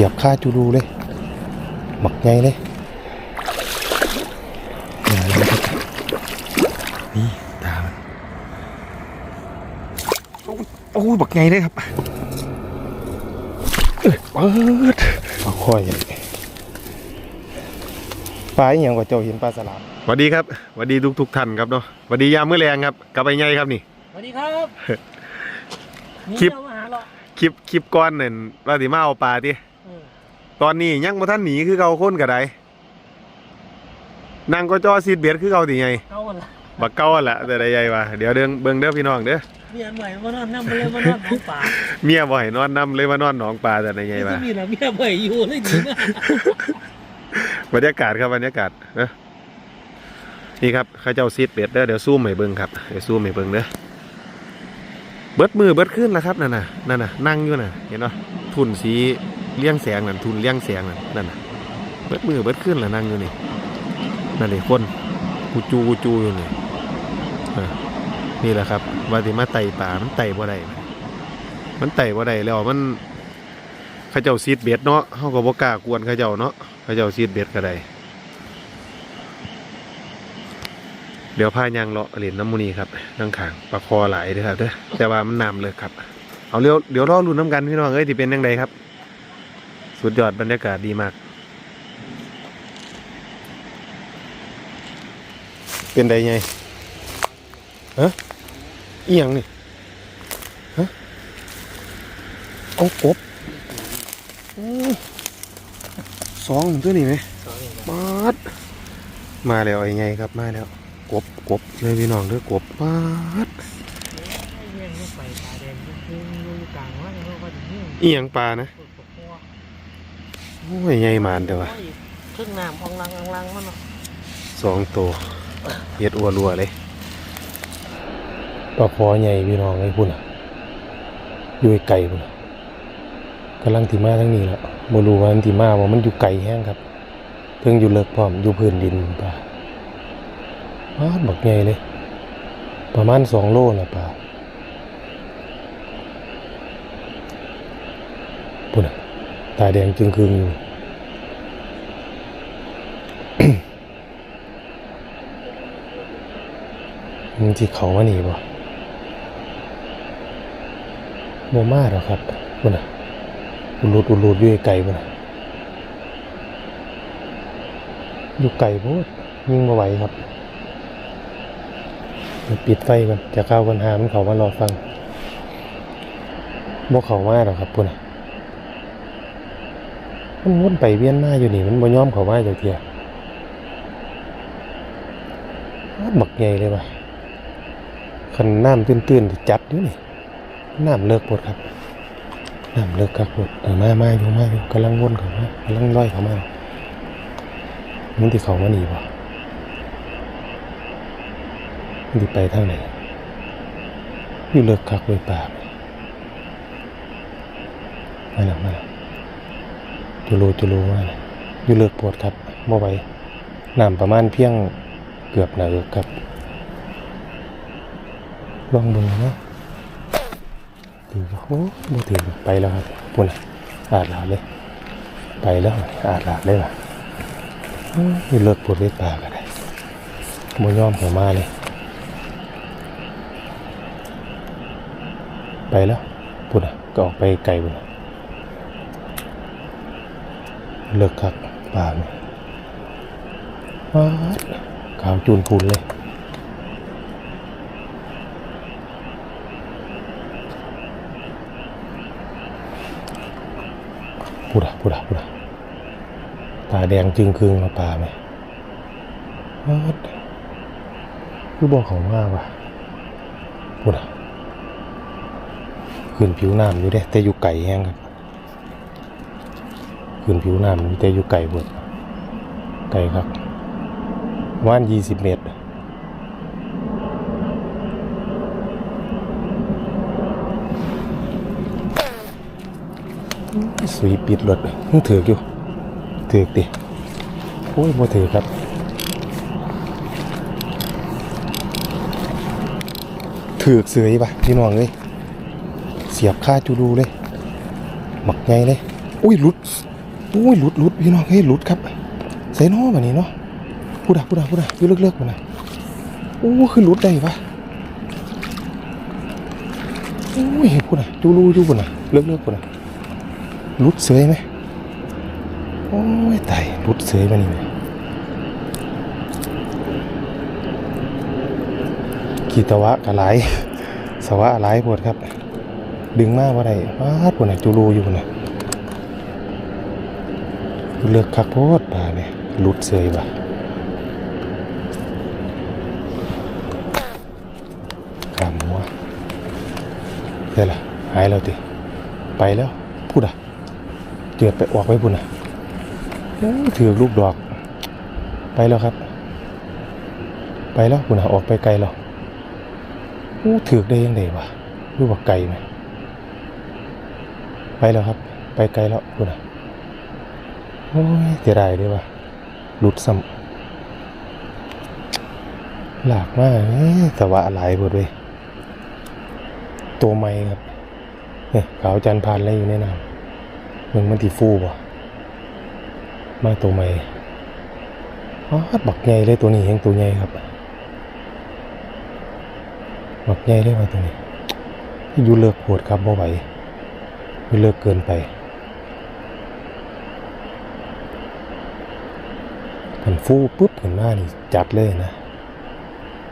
สียบค่าจูดูเลย หมักไงเลยมาแล้วครับนี่ตามันโอ้ยโอ้ยบักไงเลยครับเอ้ยเปิดเอาค่อยปลาอหย่างกว่าเจ้าเห็นปลาสลามสวัสดีครับสวัสดีทุกทุกๆท่านครับเนาะสวัสดียามมื้อแรงครับกลับไปไงครับนี่สวัสดีครับคลิปนี่เจ้ามาหาเราคลิปคลิปก่อนนั่นว่าสิมาเอาปลาติเออ ตอนนี้ยังบ่ทันหนีคือเก่าคนก็ได้นางก็จอซีดเบียดคือเก่าติไงเอาละบักเก่าหั่นล่ะแต่ใดใหญ่ว่าเดี๋ยวเดิงเบิ่งเด้อพี่น้องเด้อเมียใหม่มานอนนั่งเลยมานอนของป่าเมียบ่ให้นอนนํเลยมานอนหนองปลาแต่ใดใหญ่ว่าที่มีละเมียใหม่อยู่เลยดีมากบรรยากาศครับบรรยากาศเด้อนี่ครับเขาเจ้าซีดเบียดเด้อเดี๋ยวซูมให้เบิ่งครับเดี๋ยวซูมให้เบิ่งเด้อเบิดมือเบิดขึ้นแล้วครับนั่นน่ะนั่นน่ะนั่งอยู่น่ะเห็นเนาะทุนสี เลี้ยงแสงนั่นทุนเลี้ยงแสงนั่นนั่นน่ะเบิดมือเบิดขึ้นแล้วนั่งอยู่นี่นั่นนี่คนกูจูกูจูอยู่นี่นี่แหละครับว่าสิมาไต่ป่ามันไต่บ่ได้มันไต่บ่ได้แล้วมันเขาเจ้าซีดเบ็ดเนาะเฮาก็บ่กล้ากวนเขาเจ้าเนาะเขาเจ้าซีดเบ็ดก็ได้เดี๋ยวพายางเลาะเหรียญน้ำมูนีครับนั่งขางปลาคอไหลเด้อครับเด้อแต่ว่ามันน้ำเลยครับ เอาเดี๋ยวเดี๋ยวรอรุ้นน้ำกันพี่น้องเอ้ยที่เป็นยังไงครับ สุดยอดบรรยากาศดีมาก เป็นไดไงฮะอีหยังนี่ฮะเอากบอู้สองตัวนี่ไหมมาดมาแล้วไอ้ไงครับมาแล้วกบกบเลยพี่น้องเด้อกบมาดเมียก็ไปตาแดงขึ้นอยู่กลางว่าเขาก็ถึงนี่อีหยังปลานะ โอ้ยไงมานเด้อวะเครื่องน้ำอองลังอองลังมันเนาะสองตัวเฮ็ดอัวรัวเลยปลาคอใหญ่พี่น้องไอ้พุ่นอะอยู่ไกลพุ่นน่ะกำลังติมาทั้งนี้แล้วบ่รู้ว่ามันติมาว่ามันอยู่ไกลแห้งครับเพิ่งอยู่เลิกพร้อมอยู่พื้นดินปลาปลาบักใหญ่เลย ประมาณสองโลน่ะปลาพุ่นน่ะ ตาแดงจึงคืนอยู่มันที่เขามาหนีบ่บ่มาหรอครับพุ่นน่ะอุลูดอุลูดอยู่ไกลพุ่นน่ะอยู่ไกลโพดยิงมาไหวครับปิดไฟก่อนจะเข้าปัญหามันเขามารอฟังบ่เขามาหรอครับพุ่นน่ะ มันวนไปเวียนมาอยู่นี่ มันบ่ยอมเขามาจักเทียบักใหญ่เลยว่ะคันน้ำตื้นๆจับอยู่นี่น้ำเลิกหมดครับน้ำเลิกครับหมดเออมามาอยู่มาอยู่กำลังวนเขามากำลังร้อยเขามามันที่เขามาหนีบ่มันที่ไปทางไหนอยู่เลิกคักไว้ป่ามาแล้วมาแล้ว จุโลจุโลมาแล้วอยู่เลิกปวดครับบ่อไหวน้ำประมาณเพียงเกือบหนาเอิกครับ ลองเบิ่งเนาะถือว่าโอ้บ่ถือไปแล้วครับปุ่นอาดหลาเลย ไปแล้วอาดหลาเลยว่ะอื้อนี่เลิกปวดเล็กปาก็ได้บ่ยอมเข้ามาเลย ไปแล้วปุ่นก็ออกไปไกลปุ่นน่ะ เลิกคักปลาเนี่ยว้าวขาวจูนพูนเลยพูดอะพูดอะพูดอะตาแดงจึงคืงมาปลาไหมวัดคือบอกของว่าว่ะพูดอะขึ้นผิวน้ำอยู่เด้แต่อยู่ไก่แห้งครับ ขึ้นผิวน้ำอยู่แต่อยู่ไก่เบิดไก่ครับว่านยี่สิบเมตรสุยปิดรถมึงถือกอยู่ถือกดิโอ้ยบ่ถือครับถือเสือยปะพี่น้องเลยเสียบค่าจูดูเลย หมักไงเลย อุ้ยหลุด อุ้ยหลุดหลุดพี่น้องเฮ้ยหลุดครับใส่น้อแบบนี้เนาะพูดอะพูดอะพูดอะอยู่เลิกๆมาหนะโอ้คือหลุดได้ปะโอ้ยพูดอะจูรูจูปุ่นอะเลิกเลิกปุ่นอะหลุดเสยไหมโอ้ยตายหลุดเสยมานี่กีตวะกะไหลายสวะไหลปวดครับ ดึงมากว่าได้ว้าปุ่นอะจูรูอยู่ปุ่นอะ เลือกคักโพดป่าเนี่ยหลุดเสยป่ะขามหัวเดี๋ยวล่ะหายแล้วติไปแล้วพูดอะเจือดไปออกไว้พุ่นอะถือลูกดอก ไปแล้วครับ ไปแล้วพุ่นอะออกไปไกลแล้วโอ้ถือได้ยังไงวะรู้ว่าไกลไหมไปแล้วครับ ไปไกลแล้วพุ่นอะ โอ้ยเสียดายด้วยว่ะหลุดซ้ำหลากมากเอ้ยแต่ว่าอะไรหมดเลยตัวไม้ครับเนี่ยขาวจันทร์พานอะไรอยู่ในน้ำมันมันตีฟูป่ะมาตัวไม้อ๋อบักใหญ่เลยตัวนี้ยังตัวใหญ่ครับบักใหญ่เลยว่าตัวนี้อยู่เลิกปวดครับบ่ไหวอยู่เลิกเกินไป มันฟูปุ๊บขึ้นมานี่จัดเลยนะ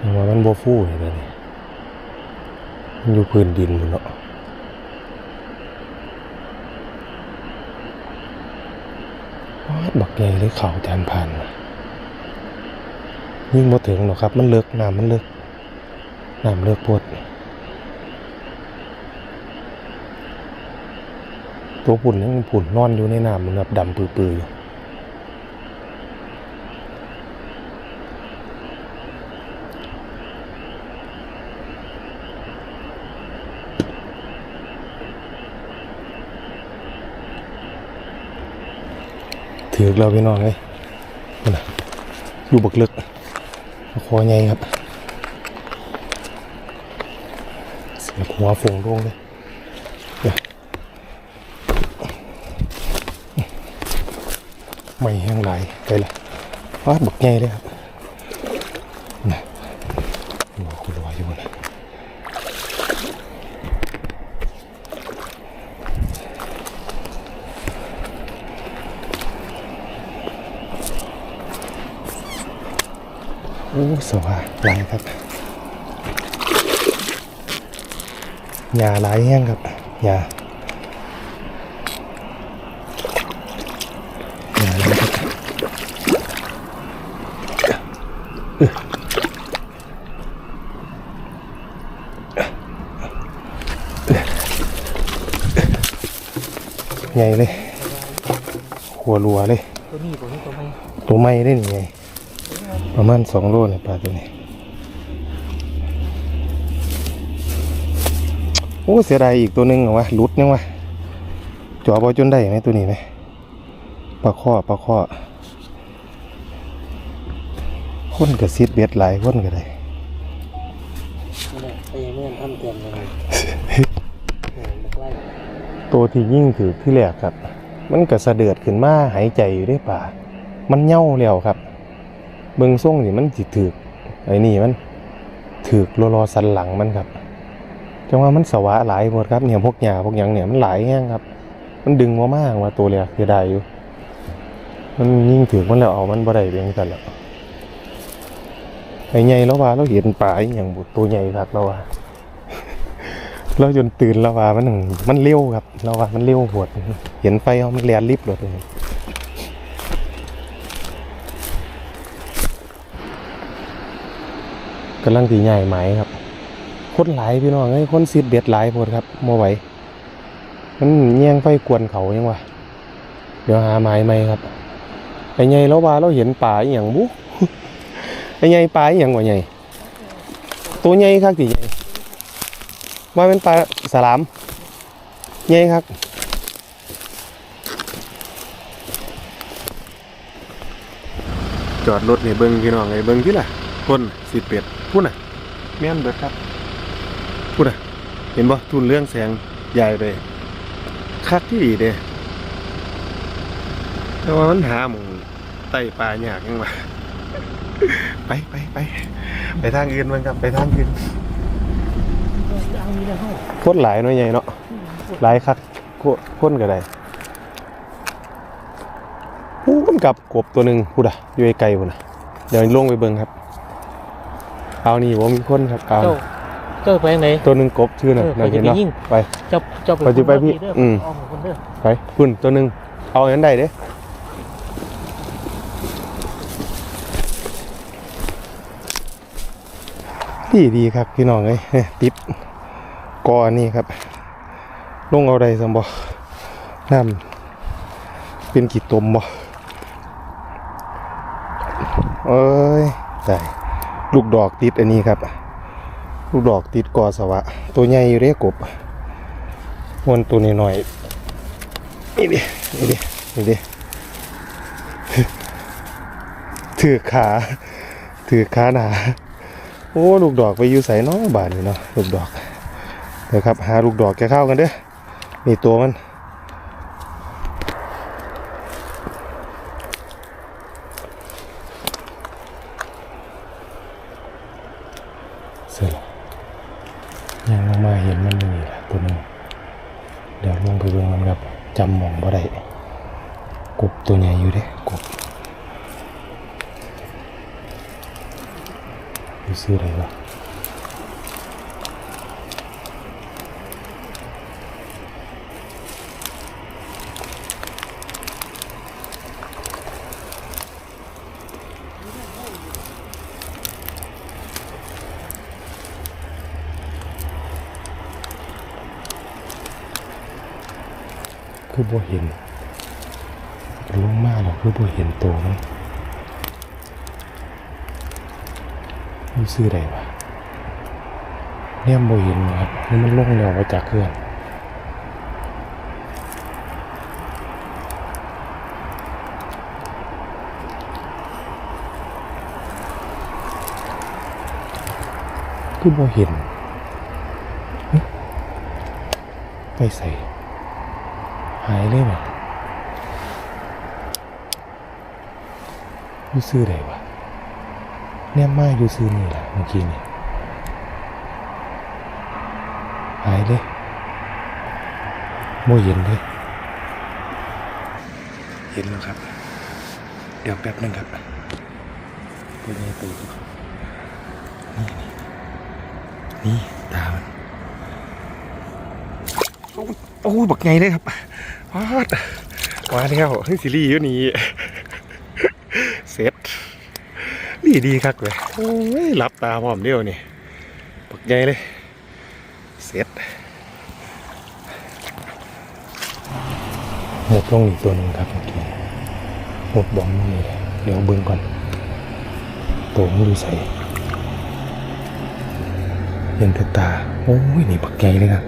ยังว่ามันบ่ฟูนี่เลยนี่มันอยู่พื้นดินหมดเนาะวาดบักใหญ่เลยเขาจานผ่านยิ่งบ่ถึงหรอกครับ มันเลิกน้ำมันเลิกน้ำเลิกโพดตัวปุ่นยังปุ่นนอนอยู่ในน้ำมันแบบดำปื้อๆอยู่ ถือเราพี่น้องเลยนะอยู่บักลึกคอใหญ่ครับเสียหัวฝงลงเลยไม่แห้งไหลไปละฟาดบักใหญ่เลยครับนะหัวคุณรอยอยู่นะ โอ้ สว่าหลายครับยาหลายแห้งครับยายาหลายครับใหญ่เลย หัวรัวเลย ตัวนี้ตัวนี้ตัวไม่ตัวไม่ได้นี่ไง ประมาณสองโลเนี่ยปลาตัวนี้โอ้เสียดายอีกตัวหนึ่งเหรอวะหลุดยังวะจ่อบอจนได้ไหมตัวนี้ไหมปลาข้อปลาข้อคนกับซีดเบ็ดหลายคนก็ได้นั่นแหละไปยังไม่ทันทำเต็มเลยโอ้บักไล่ตัวที่ยิ่งถือที่แรกครับ มันก็สะเดือดขึ้นมาหายใจอยู่ได้ป่า มันเหย่าแล้วครับ เบิงส่งนี่มันสิถือกไอ้นี่มันถือกรอรอสันหลังมันครับจังว่ามันสวะหลายหมดครับเนี่ยพวกหญ้าพวกหยังเนี่ยมันหลายแห้งครับ มันดึงมามากว่าตัวแรกเสียดายอยู่ มันยิ่งถือกมันแล้วเอามันบ่ได้เพียงแต่ละไอ้ใหญ่แล้วว่าเราเห็นป่าอย่างบุตัวใหญ่ครับเราว่าเราจนตื่นแล้วว่ามันหนึ่งมันเร็วครับเราว่ามันเร็วปวดเห็นไฟเขามันแลนลิฟต์เลย กำลังตีใหญ่ไหมครับคนหลายพี่น้องไอ้คนซิดเบ็ดหลายหมดครับโมไหวมันแย่งไฟกวนเขายังวะเดี๋ยวหาไม้ไหมครับไอ้ใหญ่แล้วว่าเราเห็นป่าอย่างบุไอ้ใหญ่ป่าอหย่างกว่าใหญ่ตัวใหญ่ครับตีใหญ่ว่าเป็นปลาสลามใหญ่ครับจอดรถนี่เบิ้งพี่น้องไอ้เบิ้งที่ล่ะคนสิเป็ด พูดน่ะแม่นเบิดครับพูดน่ะ เห็นบ่ทุนเรื่องแสงใหญ่ไปคักที่ดีเด้แต่ว่ามันหาหมูไต่ปลาอยากยังวะไปไปไปไปทางอื่นมันครับไปทางอื่นเอามีแล้วห้องโคตรหลายเน้อยใหญ่เนาะหลายคักโคคนก็ได้พูนกับกบตัวหนึ่งพูดอะอยู่ไกลๆพูดอะเดี๋ยวลงไปเบิ่งครับ เอานี่ว่ามีคนครับเอาเจ้าเจ้าไปไหน ตัวหนึ่งกบชื่อน่ะเออเราเห็นไปเนาะยิง ไป เจ้าเจ้าไปสิไปพี่เด้ออืมเอาของคนเด้อไปพุ่นตัวหนึ่งเอาอย่างนั้นได้เด้ดีดีครับพี่น้องเอ้ยติดกอนี่ครับ ลงเอาได้สมบ่น้ำเป็นกี่ตมบ่เอ้ยได้ ลูกดอกติดอันนี้ครับ ลูกดอกติดกอสวะ ตัวใหญ่อยู่เรียกบมันตัวนี้หน่อยนี่ดินี่ดินี่ดิถือขาถือขาหนาโอ้ลูกดอกไปอยู่ใส่น้องบานนี่เนาะลูกดอกเดี๋ยวครับหาลูกดอกแกเข้ากันเด้อนี่ตัวมัน เสร็จแล้ว ยังลงมาเห็นมันนี่ละตัวนึงเดี๋ยวลงไปเบิ่งมันครับจำมองบ่ได้กบตัวใหญ่อยู่เด้กบดูซื้ออะไรวะ คือบ่เห็นลงมาแล้วคือบ่เห็นตัวมันดูซื้ออะไรวะเนี่ยบ่เห็นนะครับนี่มันลงแล้วมาจากเครื่องคือบ่เห็นไปใส่ หายเลยไหมยูซื้อไหนวะเนี่ยมาอยู่ซื้อนี่แหละเมื่อกี้นี่หายเลยโมเห็นเลยเห็นแล้วครับ เดี๋ยวแป๊บหนึงครับตัวนี้ตัวนี่นี่นี่ตามันโอ้ยบักไงเลยครับ พาดมาแล้วเฮ้ยซีรีส์อยู่นี่เสร็จดีดีครับเลยโอ้ยหลับตาพร้อมเดียวนี่บักไงเลยเสร็จหมดลงอีกตัวหนึ่งครับเมื่อกี้หมดบอมนี่เดี๋ยวเบิ่งก่อนตัวมันดูใส่เห็นแต่ตาโอ้ยนี่บักไงเลยครับ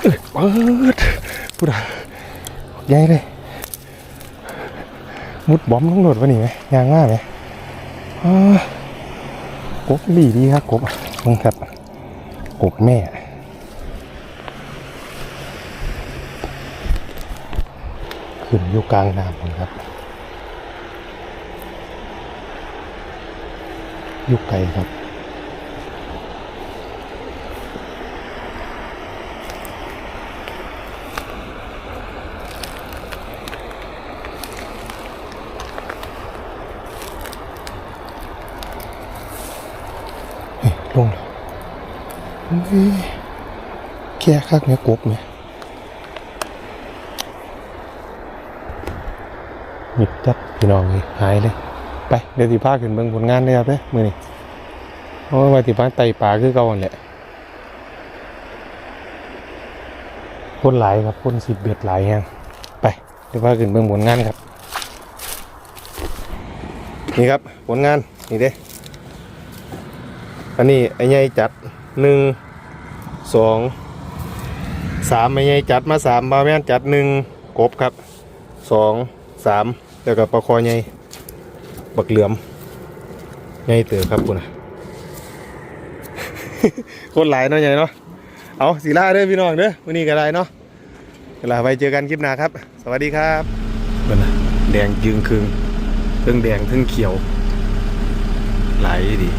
เอ้ยเปิดพูดอะใหญ่เลย มุดบอมลงโดดวะนี่ไหมยางมากไหมกบดีดีครับกบมึงครับกบแม่ขึ้นอยู่กลางน้ำครับอยู่ไกลครับ เฮ้ยลงแล้วเฮ้ย แค่คักเนี่ยกบเนี่ยมิดจัดพี่น้องเลยหายเลย ไปเดี๋ยวสิพาขึ้นเบิ่งผลงานเลยครับเด้อมื้อนี้โอ้ยว่าสิพาไต่ป่าคือเก่าหั่นแหละคนหลายครับคนสิบเบ็ดหลายแฮงไปเดี๋ยวพาขึ้นเบิ่งผลงานครับ นี่ครับผลงานนี่เด้อันนี้ไอ้ใหญ่จัด หนึ่งสองสามไอ้ใหญ่จัดมาสามบาแม่นจัดหนึ่งกบครับสองสามแล้วก็ปลาคอใหญ่บักเหลือมใหญ่เต๋อครับคุณนะคนหลายเนาะใหญ่เนาะเอาสีล่าเด้อพี่น้องเด้อวันนี้ก็ได้เนาะเวลาไปเจอกันคลิปหน้าครับ สวัสดีครับเบิ่นะแดงจึงครึงเทั้งแดงเทั้งเขียวไหลดี